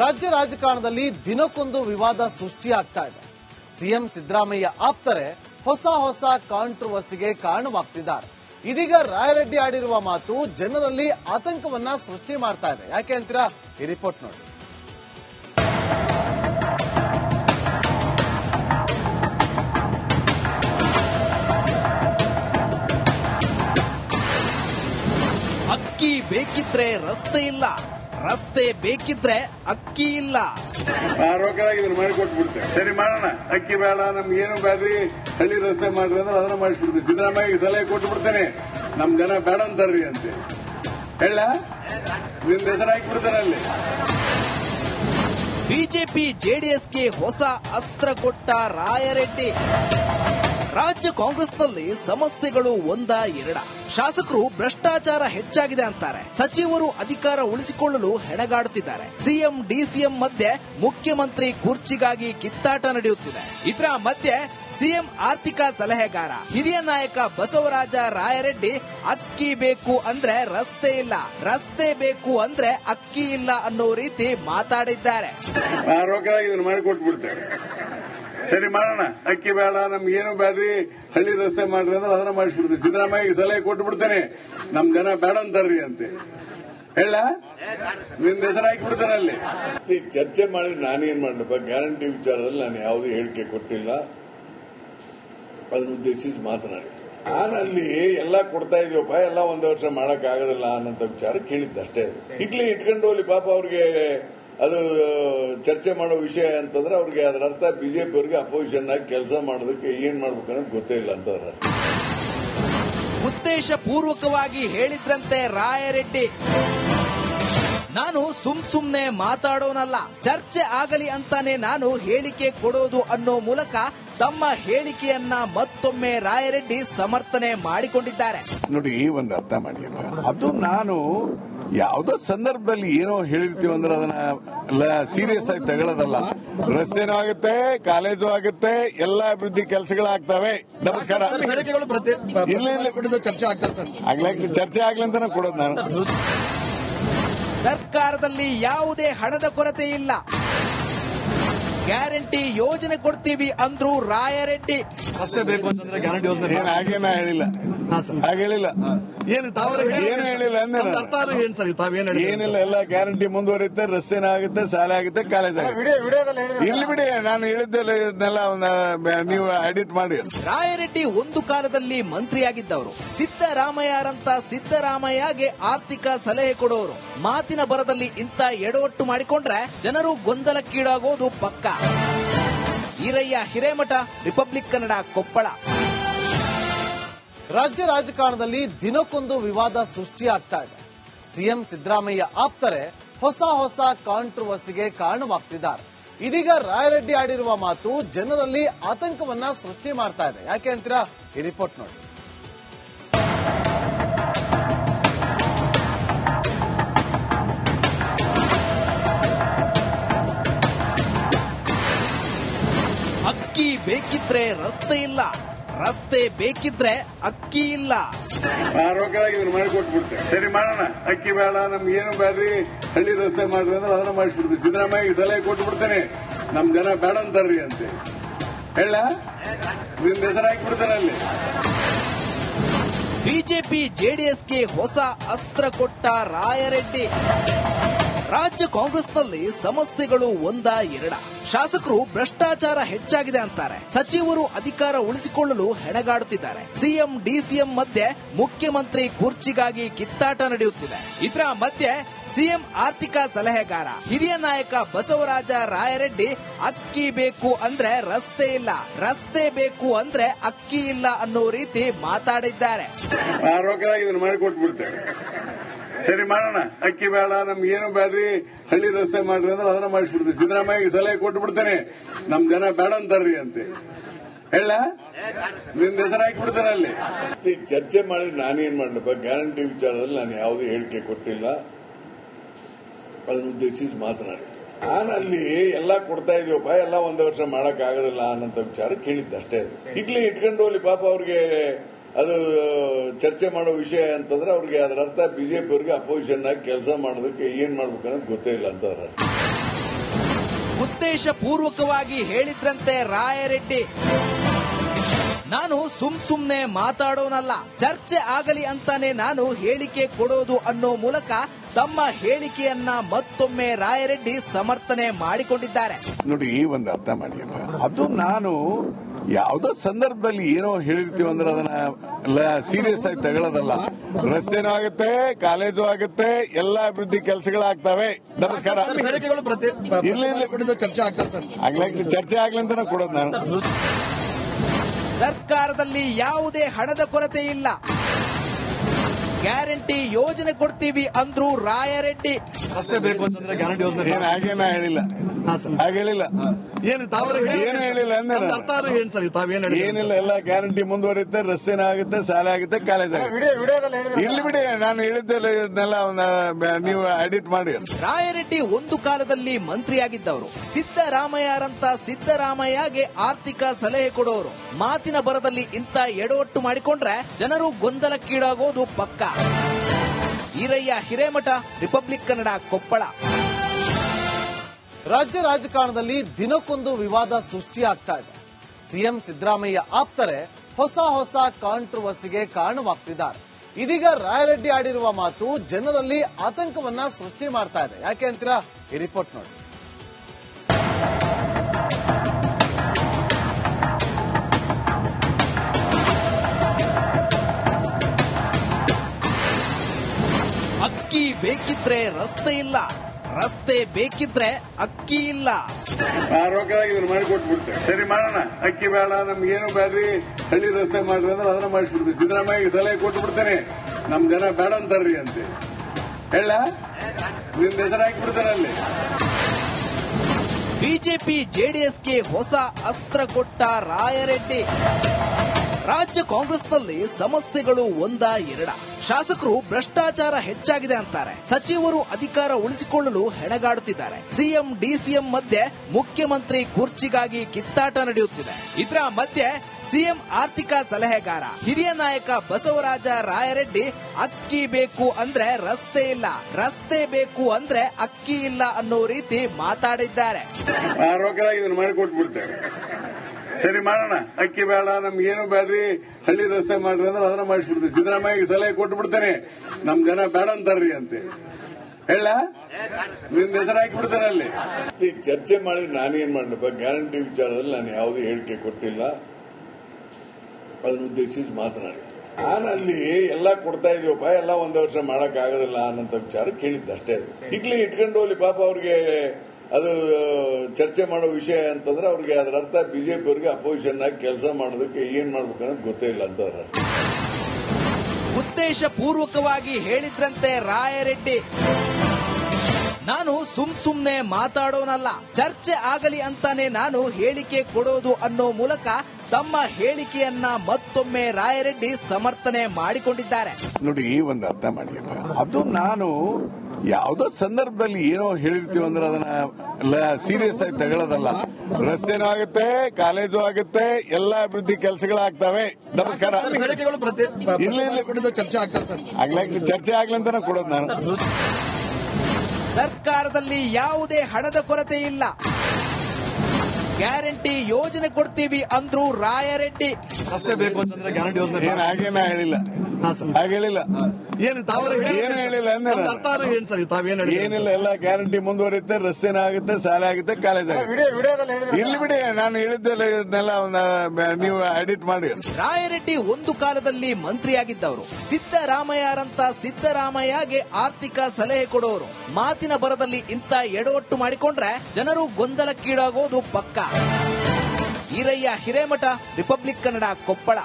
ರಾಜ್ಯ ರಾಜಕಾರಣದಲ್ಲಿ ದಿನಕ್ಕೊಂದು ವಿವಾದ ಸೃಷ್ಟಿಯಾಗ್ತಾ ಇದೆ. ಸಿಎಂ ಸಿದ್ದರಾಮಯ್ಯ ಆಪ್ತರೆ ಹೊಸ ಹೊಸ ಕಾಂಟ್ರವರ್ಸಿಗೆ ಕಾರಣವಾಗ್ತಿದ್ದಾರೆ. ಇದೀಗ ರಾಯರೆಡ್ಡಿ ಆಡಿರುವ ಮಾತು ಜನರಲ್ಲಿ ಆತಂಕವನ್ನ ಸೃಷ್ಟಿ ಮಾಡ್ತಾ ಇದೆ. ಯಾಕೆ ಅಂತೀರಾ? ಈ ರಿಪೋರ್ಟ್ ನೋಡಿ. ಅಕ್ಕಿ ಬೇಕಿದ್ರೆ ರಸ್ತೆ ಇಲ್ಲ. ರಸ್ತೆ ಬೇಕಿದ್ರೆ ಅಕ್ಕಿ ಇಲ್ಲ. ಮಾಡಿಕೊಟ್ಬಿಡ್ತೇವೆ ಸರಿ ಮಾಡೋಣ. ಅಕ್ಕಿ ಬೇಡ ನಮ್ಗೇನು ಏನು ಬೇಡ್ರಿ ಹಳ್ಳಿ ರಸ್ತೆ ಮಾಡ್ರಿ ಅಂದ್ರೆ ಅದನ್ನ ಮಾಡಿಸ್ಬಿಡ್ತೀವಿ ಸಿದ್ದರಾಮಯ್ಯ ಸಲಹೆ ಕೊಟ್ಬಿಡ್ತೇನೆ. ನಮ್ ಜನ ಬೇಡ ಅಂತಾರ್ರಿ ಅಂತ. ಹೇಳ? ನಿಮ್ದು ಹೆಸರು ಹಾಕಿಬಿಡ್ತಾರೆ ಅಲ್ಲಿ. ಬಿಜೆಪಿ ಜೆಡಿಎಸ್ಗೆ ಹೊಸ ಅಸ್ತ್ರ ಕೊಟ್ಟ ರಾಯರೆಡ್ಡಿ. ರಾಜ್ಯ ಕಾಂಗ್ರೆಸ್ನಲ್ಲಿ ಸಮಸ್ಯೆಗಳು ಒಂದ ಎರಡ. ಶಾಸಕರು ಭ್ರಷ್ಟಾಚಾರ ಹೆಚ್ಚಾಗಿದೆ ಅಂತಾರೆ. ಸಚಿವರು ಅಧಿಕಾರ ಉಳಿಸಿಕೊಳ್ಳಲು ಹೆಣಗಾಡುತ್ತಿದ್ದಾರೆ. ಸಿಎಂ, ಡಿಸಿಎಂ ಮಧ್ಯೆ ಮುಖ್ಯಮಂತ್ರಿ ಕುರ್ಚಿಗಾಗಿ ಕಿತ್ತಾಟ ನಡೆಯುತ್ತಿದೆ. ಇದರ ಮಧ್ಯೆ ಸಿಎಂ ಆರ್ಥಿಕ ಸಲಹೆಗಾರ, ಹಿರಿಯ ನಾಯಕ ಬಸವರಾಜ ರಾಯರೆಡ್ಡಿ ಅಕ್ಕಿ ಬೇಕು ಅಂದ್ರೆ ರಸ್ತೆ ಇಲ್ಲ. ರಸ್ತೆ ಬೇಕು ಅಂದ್ರೆ ಅಕ್ಕಿ ಇಲ್ಲ ಅನ್ನೋ ರೀತಿ ಮಾತಾಡಿದ್ದಾರೆ. ಸರಿ ಮಾಡೋಣ. ಅಕ್ಕಿ ಬೇಡ ನಮ್ಗೇನು ಏನು ಬೇಡ್ರಿ ಹಳ್ಳಿ ರಸ್ತೆ ಮಾಡ್ರಿ ಅಂದ್ರೆ ಅದನ್ನ ಮಾಡಿಸ್ಬಿಡ್ತೀವಿ ಸಿದ್ದರಾಮಯ್ಯ ಸಲಹೆ ಕೊಟ್ಟು ಬಿಡ್ತೇನೆ. ನಮ್ ಜನ ಬೇಡ ಅಂತಾರ್ರಿ ಅಂತೆ. ಹೇಳ? ನಿಂದ ಹೆಸರು ಹಾಕಿಬಿಡ್ತಾನೆ ಅಲ್ಲಿ. ಈ ಚರ್ಚೆ ಮಾಡಿದ್ರೆ ನಾನೇನ್ ಮಾಡಲಪ್ಪ ಗ್ಯಾರಂಟಿ ವಿಚಾರದಲ್ಲಿ ನಾನು ಯಾವುದೇ ಹೇಳಿಕೆ ಕೊಟ್ಟಿಲ್ಲ. ಅದನ್ನ ಉದ್ದೇಶಿಸಿ ಮಾತನಾಡಿ. ನಾನು ಅಲ್ಲಿ ಎಲ್ಲ ಕೊಡ್ತಾ ಇದೀವಪ್ಪ ಎಲ್ಲ ಒಂದು ವರ್ಷ ಮಾಡಕ್ ಆಗೋದಿಲ್ಲ ಅನ್ನಂತ ವಿಚಾರ ಕೇಳಿದ್ದೆ ಅಷ್ಟೇ ಇಟ್ಲಿ ಇಟ್ಕೊಂಡು ಹೋಗ್ಲಿ ಪಾಪ ಅವ್ರಿಗೆ ಅದು ಚರ್ಚೆ ಮಾಡೋ ವಿಷಯ ಅಂತಂದ್ರೆ ಅವ್ರಿಗೆ ಅದರ ಅರ್ಥ ಬಿಜೆಪಿ ಅವರಿಗೆ ಅಪೋಸಿಷನ್ ಆಗಿ ಕೆಲಸ ಮಾಡೋದಕ್ಕೆ ಏನ್ ಮಾಡ್ಬೇಕು ಅನ್ನೋದು ಗೊತ್ತೇ ಇಲ್ಲ ಅಂತ ಅದರ ಅರ್ಥ. ಉದ್ದೇಶ ಪೂರ್ವಕವಾಗಿ ಹೇಳಿದ್ರಂತೆ ರಾಯರೆಡ್ಡಿ ನಾನು ಸುಮ್ ಸುಮ್ನೆ ಮಾತಾಡೋನಲ್ಲ ಚರ್ಚೆ ಆಗಲಿ ಅಂತಾನೆ ನಾನು ಹೇಳಿಕೆ ಕೊಡೋದು ಅನ್ನೋ ಮೂಲಕ ತಮ್ಮ ಹೇಳಿಕೆಯನ್ನ ಮತ್ತೊಮ್ಮೆ ರಾಯರೆಡ್ಡಿ ಸಮರ್ಥನೆ ಮಾಡಿಕೊಂಡಿದ್ದಾರೆ ನೋಡಿ ಒಂದು ಅರ್ಥ ಮಾಡಿ ಅದು ನಾನು ಯಾವ್ದೋ ಸಂದರ್ಭದಲ್ಲಿ ಏನೋ ಹೇಳಿರ್ತೀವಿ ಅಂದ್ರೆ ಅದನ್ನ ಸೀರಿಯಸ್ ಆಗಿ ತಗೊಳ್ಳೋದಲ್ಲ ರಸ್ತೆನೂ ಆಗುತ್ತೆ ಕಾಲೇಜು ಆಗುತ್ತೆ ಎಲ್ಲಾ ಅಭಿವೃದ್ಧಿ ಕೆಲಸಗಳಾಗ್ತವೆ ನಮಸ್ಕಾರ ಚರ್ಚೆ ಆಗ್ಲಾಗ್ಲಿ ಚರ್ಚೆ ಆಗ್ಲಿ ಅಂತಾನೆ ಕೊಡೋದು ನಾನು ಸರ್ಕಾರದಲ್ಲಿ ಯಾವುದೇ ಹಣದ ಕೊರತೆ ಇಲ್ಲ. ಗ್ಯಾರಂಟಿ ಯೋಜನೆ ಕೊಡ್ತೀವಿ ಅಂದ್ರು ರಾಯರೆಡ್ಡಿ. ಅಷ್ಟೇ ಬೇಕು ಅಂತಂದ್ರೆ ಗ್ಯಾರಂಟಿ ಯೋಜನೆ ಹಾಗೇನ ಹೇಳಿಲ್ಲ. ಹಾಗೆ ಹೇಳಿಲ್ಲ. ಏನು ತಾವೇ ಏನು ಹೇಳಿಲ್ಲ ಅಂದೆ ನಾನು. ಅರ್ಥ ಆದ್ರೆ ಏನ್ ಸರ್ ತಾವೇನ್ ಏನಿಲ್ಲ ಎಲ್ಲ ಗ್ಯಾರಂಟಿ ಮುಂದುವರಿಯುತ್ತೆ ರಸ್ತೆನ ಆಗುತ್ತೆ ಶಾಲೆ ಆಗುತ್ತೆ ಕಾಲೇಜ್ ಆಗುತ್ತೆ. ಇಲ್ಲಿ ಬಿಡಿ ನಾನು ಹೇಳಿದ್ದೆಲ್ಲ ನೀವು ಎಡಿಟ್ ಮಾಡಿ. ರಾಯರೆಡ್ಡಿ ಒಂದು ಕಾಲದಲ್ಲಿ ಮಂತ್ರಿಯಾಗಿದ್ದವರು. ಸಿದ್ದರಾಮಯ್ಯರಂತ ಸಿದ್ದರಾಮಯ್ಯಗೆ ಆರ್ಥಿಕ ಸಲಹೆ ಕೊಡೋರು. ಮಾತಿನ ಬರದಲ್ಲಿ ಇಂಥ ಎಡವಟ್ಟು ಮಾಡಿಕೊಂಡ್ರೆ ಜನರು ಗೊಂದಲಕ್ಕೀಡಾಗೋದು ಪಕ್ಕ. ಈರಯ್ಯ ಹಿರೇಮಠ ರಿಪಬ್ಲಿಕ್ ಕನ್ನಡ ಕೊಪ್ಪಳ. ರಾಜ್ಯ ರಾಜಕಾರಣದಲ್ಲಿ ದಿನಕ್ಕೊಂದು ವಿವಾದ ಸೃಷ್ಟಿಯಾಗ್ತಾ ಇದೆ. ಸಿಎಂ ಸಿದ್ದರಾಮಯ್ಯ ಆಪ್ತರೆ ಹೊಸ ಹೊಸ ಕಾಂಟ್ರವರ್ಸಿಗೆ ಕಾರಣವಾಗ್ತಿದ್ದಾರೆ. ಇದೀಗ ರಾಯರೆಡ್ಡಿ ಆಡಿರುವ ಮಾತು ಜನರಲ್ಲಿ ಆತಂಕವನ್ನ ಸೃಷ್ಟಿ ಮಾಡ್ತಾ ಇದೆ. ಯಾಕೆ ಅಂತೀರಾ? ಈ ರಿಪೋರ್ಟ್ ನೋಡಿ. ಬೇಕಿದ್ರೆ ರಸ್ತೆ ಇಲ್ಲ. ರಸ್ತೆ ಬೇಕಿದ್ರೆ ಅಕ್ಕಿ ಇಲ್ಲ. ಆರೋಗ್ಯವಾಗಿ ಮಾಡಿಕೊಟ್ಬಿಡ್ತೇವೆ ಸರಿ ಮಾಡೋಣ. ಅಕ್ಕಿ ಬೇಡ ನಮ್ಗೆ ಏನು ಬೇಡ್ರಿ? ಹಳ್ಳಿ ರಸ್ತೆ ಮಾಡ್ರಿ ಅಂದ್ರೆ ಅದನ್ನ ಮಾಡಿಸ್ಬಿಡ್ತೀವಿ. ಸಿದ್ದರಾಮಯ್ಯ ಸಲಹೆ ಕೊಟ್ಟು ಬಿಡ್ತೇನೆ ನಮ್ ಜನ ಬೇಡ ಅಂತಾರ್ರಿ ಅಂತೆ. ಹೇಳ? ನಿಮ್ಮ ಹೆಸರು ಹಾಕಿಬಿಡ್ತಾನೆ ಅಲ್ಲಿ. ಬಿಜೆಪಿ ಜೆಡಿಎಸ್ಗೆ ಹೊಸ ಅಸ್ತ್ರ ಕೊಟ್ಟ ರಾಯರೆಡ್ಡಿ. ರಾಜ್ಯ ಕಾಂಗ್ರೆಸ್ನಲ್ಲಿ ಸಮಸ್ಯೆಗಳು ಒಂದ ಎರಡ. ಶಾಸಕರು ಭ್ರಷ್ಟಾಚಾರ ಹೆಚ್ಚಾಗಿದೆ ಅಂತಾರೆ. ಸಚಿವರು ಅಧಿಕಾರ ಉಳಿಸಿಕೊಳ್ಳಲು ಹೆಣಗಾಡುತ್ತಿದ್ದಾರೆ. ಸಿಎಂ, ಡಿಸಿಎಂ ಮಧ್ಯೆ ಮುಖ್ಯಮಂತ್ರಿ ಕುರ್ಚಿಗಾಗಿ ಕಿತ್ತಾಟ ನಡೆಯುತ್ತಿದೆ. ಇದರ ಮಧ್ಯೆ ಸಿಎಂ ಆರ್ಥಿಕ ಸಲಹೆಗಾರ, ಹಿರಿಯ ನಾಯಕ ಬಸವರಾಜ ರಾಯರೆಡ್ಡಿ ಅಕ್ಕಿ ಬೇಕು ಅಂದ್ರೆ ರಸ್ತೆ ಇಲ್ಲ. ರಸ್ತೆ ಬೇಕು ಅಂದ್ರೆ ಅಕ್ಕಿ ಇಲ್ಲ ಅನ್ನೋ ರೀತಿ ಮಾತಾಡಿದ್ದಾರೆ. ಸರಿ ಮಾಡೋಣ. ಅಕ್ಕಿ ಬೇಡ ನಮ್ಗೇನು ಬೇಡ್ರಿ. ಹಳ್ಳಿ ರಸ್ತೆ ಮಾಡ್ರಿ ಅಂದ್ರೆ ಅದನ್ನ ಮಾಡಿಸ್ಬಿಡ್ತೀನಿ. ಸಿದ್ದರಾಮಯ್ಯ ಸಲಹೆ ಕೊಟ್ಟು ಬಿಡ್ತೇನೆ. ನಮ್ ಜನ ಬೇಡ ಅಂತಾರ್ರಿ ಅಂತ. ಹೇಳ? ನಿನ್ ಹೆಸರು ಹಾಕಿಬಿಡ್ತಾರೆ ಅಲ್ಲಿ. ಈಗ ಚರ್ಚೆ ಮಾಡಿ ನಾನೇನ್ ಮಾಡ್ಲಪ್ಪ ಗ್ಯಾರಂಟಿ ವಿಚಾರದಲ್ಲಿ ನಾನು ಯಾವುದೇ ಹೇಳಿಕೆ ಕೊಟ್ಟಿಲ್ಲ. ಅದನ್ನ ಉದ್ದೇಶಿಸಿ ಮಾತನಾಡಿ. ನಾನು ಅಲ್ಲಿ ಎಲ್ಲ ಕೊಡ್ತಾ ಇದೀವಪ್ಪ. ಎಲ್ಲ ಒಂದು ವರ್ಷ ಮಾಡಕ್ ಆಗೋದಿಲ್ಲ ಅನ್ನಂತ ವಿಚಾರ ಕೇಳಿದ್ದೆ ಅಷ್ಟೇ. ಇಡ್ಲಿ ಇಟ್ಕೊಂಡು ಹೋಗ್ಲಿ ಪಾಪ ಅವ್ರಿಗೆ. ಅದು, ಚರ್ಚೆ ಮಾಡೋ ವಿಷಯ ಅಂತಂದ್ರೆ ಅವ್ರಿಗೆ ಅದರ ಅರ್ಥ ಬಿಜೆಪಿ ಅವರಿಗೆ ಅಪೋಸಿಷನ್ ಆಗಿ ಕೆಲಸ ಮಾಡೋದಕ್ಕೆ ಏನ್ ಮಾಡ್ಬೇಕು ಅನ್ನೋದು ಗೊತ್ತೇ ಇಲ್ಲ ಅಂತ. ಉದ್ದೇಶ ಪೂರ್ವಕವಾಗಿ ಹೇಳಿದ್ರಂತೆ ರಾಯರೆಡ್ಡಿ ನಾನು ಸುಮ್ ಸುಮ್ನೆ ಮಾತಾಡೋನಲ್ಲ, ಚರ್ಚೆ ಆಗಲಿ ಅಂತಾನೆ ನಾನು ಹೇಳಿಕೆ ಕೊಡೋದು ಅನ್ನೋ ಮೂಲಕ ತಮ್ಮ ಹೇಳಿಕೆಯನ್ನ ಮತ್ತೊಮ್ಮೆ ರಾಯರೆಡ್ಡಿ ಸಮರ್ಥನೆ ಮಾಡಿಕೊಂಡಿದ್ದಾರೆ. ನೋಡಿ ಈ ಒಂದು ಅರ್ಥ ಮಾಡಿ ಅದು ನಾನು ಯಾವ್ದೋ ಸಂದರ್ಭದಲ್ಲಿ ಏನೋ ಹೇಳಿರ್ತೀವಿ ಅಂದ್ರೆ ಅದನ್ನ ಸೀರಿಯಸ್ ಆಗಿ ತಗೊಳ್ಳೋದಲ್ಲ. ರಸ್ತೆನೂ ಆಗುತ್ತೆ ಕಾಲೇಜು ಆಗುತ್ತೆ ಎಲ್ಲಾ ಅಭಿವೃದ್ಧಿ ಕೆಲಸಗಳಾಗ್ತವೆ ನಮಸ್ಕಾರ. ಚರ್ಚೆ ಆಗ್ಲಾಗ್ಲಿ ಚರ್ಚೆ ಆಗ್ಲಿ ಅಂತ ಕೊಡೋದು ನಾನು. ಸರ್ಕಾರದಲ್ಲಿ ಯಾವುದೇ ಹಣದ ಕೊರತೆ ಇಲ್ಲ. ಗ್ಯಾರಂಟಿ ಯೋಜನೆ ಕೊಡ್ತೀವಿ ಅಂದ್ರು ರಾಯರೆಡ್ಡಿ. ರಸ್ತೆ ಬೇಕು ಅಂತಂದ್ರೆ ಗ್ಯಾರಂಟಿ ಯೋಜನೆ ಏನ್ ಹಾಗೇನ ಹೇಳಿಲ್ಲ. ಹಾ, ಸರ್. ಹಾಗೆ ಹೇಳಿಲ್ಲ. ಏನು ತಾವೇ ಏನು ಹೇಳಿಲ್ಲ ಅಂದ್ರೆ ನಾನು. ಅರ್ಥ ಆದ್ರೆ ಏನ್ ಸರ್ ತಾವೇನ್ ಹೇಳಿದ್ರಿ? ಏನಿಲ್ಲ ಎಲ್ಲ ಗ್ಯಾರಂಟಿ ಮುಂದುವರಿಯುತ್ತೆ ರಸ್ತೆನ ಆಗುತ್ತೆ ಶಾಲೆ ಆಗುತ್ತೆ ಕಾಲೇಜ್ ಆಗುತ್ತೆ. ಇಲ್ಲಿ ಬಿಡಿ ನಾನು ಹೇಳಿದ್ದೆಲ್ಲ ಇದನ್ನೆಲ್ಲ ನೀವು ಎಡಿಟ್ ಮಾಡಿ. ರಾಯರೆಡ್ಡಿ ಒಂದು ಕಾಲದಲ್ಲಿ ಮಂತ್ರಿಯಾಗಿದ್ದವರು. ಸಿದ್ದರಾಮಯ್ಯರಂತ ಸಿದ್ದರಾಮಯ್ಯಗೆ ಆರ್ಥಿಕ ಸಲಹೆ ಕೊಡೋರು. ಮಾತಿನ ಬರದಲ್ಲಿ ಇಂಥ ಎಡವಟ್ಟು ಮಾಡಿಕೊಂಡ್ರೆ ಜನರು ಗೊಂದಲಕ್ಕೀಡಾಗೋದು ಪಕ್ಕ. ಈರಯ್ಯ ಹಿರೇಮಠ, ರಿಪಬ್ಲಿಕ್ ಕನ್ನಡ ಕೊಪ್ಪಳ. ರಾಜ್ಯ ರಾಜಕಾರಣದಲ್ಲಿ ದಿನಕ್ಕೊಂದು ವಿವಾದ ಸೃಷ್ಟಿಯಾಗ್ತಾ ಇದೆ. ಸಿಎಂ ಸಿದ್ದರಾಮಯ್ಯ ಆಪ್ತರೆ ಹೊಸ ಹೊಸ ಕಾಂಟ್ರವರ್ಸಿಗೆ ಕಾರಣವಾಗ್ತಿದ್ದಾರೆ. ಇದೀಗ ರಾಯರೆಡ್ಡಿ ಆಡಿರುವ ಮಾತು ಜನರಲ್ಲಿ ಆತಂಕವನ್ನ ಸೃಷ್ಟಿ ಮಾಡ್ತಾ ಇದೆ. ಯಾಕೆ ಅಂತೀರಾ? ಈ ರಿಪೋರ್ಟ್ ನೋಡಿ. ಬೇಕಿದ್ರೆ ರಸ್ತೆ ಇಲ್ಲ. ರಸ್ತೆ ಬೇಕಿದ್ರೆ ಅಕ್ಕಿ ಇಲ್ಲ. ಆರೋಗ್ಯದಾಗ ಮಾಡಿ ಮಾಡಿಕೊಟ್ಬಿಡ್ತೇವೆ. ಸರಿ ಮಾಡೋಣ. ಅಕ್ಕಿ ಬೇಡ ನಮ್ಗೇನು ಬೇಡ್ರಿ ಹಳ್ಳಿ ರಸ್ತೆ ಮಾಡ್ರಿ ಅಂದ್ರೆ ಅದನ್ನ ಮಾಡಿಸ್ಬಿಡ್ತೀವಿ. ಸಿದ್ದರಾಮಯ್ಯ ಸಲಹೆ ಕೊಟ್ಟು ಬಿಡ್ತೇನೆ ನಮ್ ಜನ ಬೇಡ ಅಂತಾರ್ರಿ ಅಂತ. ಹೇಳ? ನಿಮ್ಮ ಹೆಸರು ಹಾಕಿಬಿಡ್ತಾರೆ ಅಲ್ಲಿ. ಬಿಜೆಪಿ ಜೆಡಿಎಸ್ಗೆ ಹೊಸ ಅಸ್ತ್ರ ಕೊಟ್ಟ ರಾಯರೆಡ್ಡಿ. ರಾಜ್ಯ ಕಾಂಗ್ರೆಸ್ನಲ್ಲಿ ಸಮಸ್ಯೆಗಳು ಒಂದ ಎರಡ. ಶಾಸಕರು ಭ್ರಷ್ಟಾಚಾರ ಹೆಚ್ಚಾಗಿದೆ ಅಂತಾರೆ. ಸಚಿವರು ಅಧಿಕಾರ ಉಳಿಸಿಕೊಳ್ಳಲು ಹೆಣಗಾಡುತ್ತಿದ್ದಾರೆ. ಸಿಎಂ, ಡಿಸಿಎಂ ಮಧ್ಯೆ ಮುಖ್ಯಮಂತ್ರಿ ಕುರ್ಚಿಗಾಗಿ ಕಿತ್ತಾಟ ನಡೆಯುತ್ತಿದೆ. ಇದರ ಮಧ್ಯೆ ಸಿಎಂ ಆರ್ಥಿಕ ಸಲಹೆಗಾರ, ಹಿರಿಯ ನಾಯಕ ಬಸವರಾಜ ರಾಯರೆಡ್ಡಿ ಅಕ್ಕಿ ಬೇಕು ಅಂದ್ರೆ ರಸ್ತೆ ಇಲ್ಲ. ರಸ್ತೆ ಬೇಕು ಅಂದ್ರೆ ಅಕ್ಕಿ ಇಲ್ಲ ಅನ್ನೋ ರೀತಿ ಮಾತಾಡಿದ್ದಾರೆ. ಸರಿ ಮಾಡೋಣ. ಅಕ್ಕಿ ಬೇಡ ನಮ್ಗೇನು ಬೇಡ್ರಿ? ಹಳ್ಳಿ ರಸ್ತೆ ಮಾಡ್ರಿ ಅಂದ್ರೆ ಅದನ್ನ ಮಾಡಿಸ್ಬಿಡ್ತೀವಿ ಸಿದ್ದರಾಮಯ್ಯ ಸಲಹೆ ಕೊಟ್ಟು ಬಿಡ್ತೇನೆ. ನಮ್ ಜನ ಬೇಡ ಅಂತಾರ್ರಿ ಅಂತ. ಹೇಳ? ನಿನ್ ಹೆಸರು ಹಾಕಿಬಿಡ್ತಾರೆ ಅಲ್ಲಿ. ಈಗ ಚರ್ಚೆ ಮಾಡಿ ನಾನೇನ್ ಮಾಡಪ್ಪ ಗ್ಯಾರಂಟಿ ವಿಚಾರದಲ್ಲಿ ನಾನು ಯಾವುದೇ ಹೇಳಿಕೆ ಕೊಟ್ಟಿಲ್ಲ. ಅದನ್ನ ಉದ್ದೇಶಿಸಿ ಮಾತನಾಡಿ. ನಾನು ಅಲ್ಲಿ ಎಲ್ಲ ಕೊಡ್ತಾ ಇದೀವಪ್ಪ, ಎಲ್ಲ ಒಂದು ವರ್ಷ ಮಾಡಕ್ ಆಗೋದಿಲ್ಲ ಅನ್ನಂತ ವಿಚಾರ ಕೇಳಿದ್ದೆ ಅಷ್ಟೇ ಅದು. ಇಟ್ಕೊಂಡು ಹೋಗ್ಲಿ ಪಾಪ ಅವ್ರಿಗೆ ಅದು ಚರ್ಚೆ ಮಾಡೋ ವಿಷಯ ಅಂತಂದ್ರೆ ಅವ್ರಿಗೆ ಅದರ ಅರ್ಥ ಬಿಜೆಪಿ ಅವರಿಗೆ ಅಪೋಸಿಷನ್ ಆಗಿ ಕೆಲಸ ಮಾಡೋದಕ್ಕೆ ಏನ್ ಮಾಡ್ಬೇಕು ಅನ್ನೋದು ಗೊತ್ತೇ ಇಲ್ಲ ಅಂತ ಉದ್ದೇಶ ಪೂರ್ವಕವಾಗಿ ಹೇಳಿದ್ರಂತೆ ರಾಯರೆಡ್ಡಿ. ನಾನು ಸುಮ್ ಸುಮ್ನೆ ಮಾತಾಡೋನಲ್ಲ ಚರ್ಚೆ ಆಗಲಿ ಅಂತಾನೆ ನಾನು ಹೇಳಿಕೆ ಕೊಡೋದು ಅನ್ನೋ ಮೂಲಕ ತಮ್ಮ ಹೇಳಿಕೆಯನ್ನ ಮತ್ತೊಮ್ಮೆ ರಾಯರೆಡ್ಡಿ ಸಮರ್ಥನೆ ಮಾಡಿಕೊಂಡಿದ್ದಾರೆ. ನೋಡಿ ಈ ಒಂದು ಅರ್ಥ ಮಾಡಿ ಅದು ನಾನು ಯಾವ್ದೋ ಸಂದರ್ಭದಲ್ಲಿ ಏನೋ ಹೇಳಿರ್ತೀವಿ ಅಂದ್ರೆ ಅದನ್ನ ಸೀರಿಯಸ್ ಆಗಿ ತಗೊಳ್ಳೋದಲ್ಲ ರಸ್ತೆನೂ ಆಗುತ್ತೆ ಕಾಲೇಜು ಆಗುತ್ತೆ ಎಲ್ಲಾ ಅಭಿವೃದ್ಧಿ ಕೆಲಸಗಳಾಗ್ತವೆ ನಮಸ್ಕಾರ. ಚರ್ಚೆ ಆಗ್ತಾರೆ ಸರ್. ಆಗ್ಲಾಗ್ಲಿ ಚರ್ಚೆ ಆಗ್ಲಿ ಅಂತಾನೆ ಕೊಡೋದು ನಾನು. ಸರ್ಕಾರದಲ್ಲಿ ಯಾವುದೇ ಹಣದ ಕೊರತೆ ಇಲ್ಲ. ಗ್ಯಾರಂಟಿ ಯೋಜನೆ ಕೊಡ್ತೀವಿ ಅಂದ್ರು ರಾಯರೆಡ್ಡಿ. ರಸ್ತೆ ಬೇಕು ಅಂತಂದ್ರೆ ಗ್ಯಾರಂಟಿ ಯೋಜನೆ ಹೇಳಿಲ್ಲ. ಹಾಗೆ ಹೇಳಿಲ್ಲ. ಏನು ತಾವರ ಏನು ಹೇಳಿಲ್ಲ ಅಂದ್ರೆ? ಏನಿಲ್ಲ ಎಲ್ಲ ಗ್ಯಾರಂಟಿ ಮುಂದುವರಿಯುತ್ತೆ ರಸ್ತೆನ ಆಗುತ್ತೆ ಶಾಲೆ ಆಗುತ್ತೆ ಕಾಲೇಜ್ ಆಗುತ್ತೆ. ಇಲ್ಲಿ ಬಿಡಿ ನಾನು ಹೇಳಿದ್ದೆಲ್ಲ ನೀವು ಎಡಿಟ್ ಮಾಡಿ. ರಾಯರೆಡ್ಡಿ ಒಂದು ಕಾಲದಲ್ಲಿ ಮಂತ್ರಿಯಾಗಿದ್ದವರು. ಸಿದ್ದರಾಮಯ್ಯರಂತ ಸಿದ್ದರಾಮಯ್ಯಗೆ ಆರ್ಥಿಕ ಸಲಹೆ ಕೊಡೋರು. ಮಾತಿನ ಬರದಲ್ಲಿ ಇಂಥ ಎಡವಟ್ಟು ಮಾಡಿಕೊಂಡ್ರೆ ಜನರು ಗೊಂದಲಕ್ಕೀಡಾಗೋದು ಪಕ್ಕ. ಈರಯ್ಯ ಹಿರೇಮಠ ರಿಪಬ್ಲಿಕ್ ಕನ್ನಡ ಕೊಪ್ಪಳ.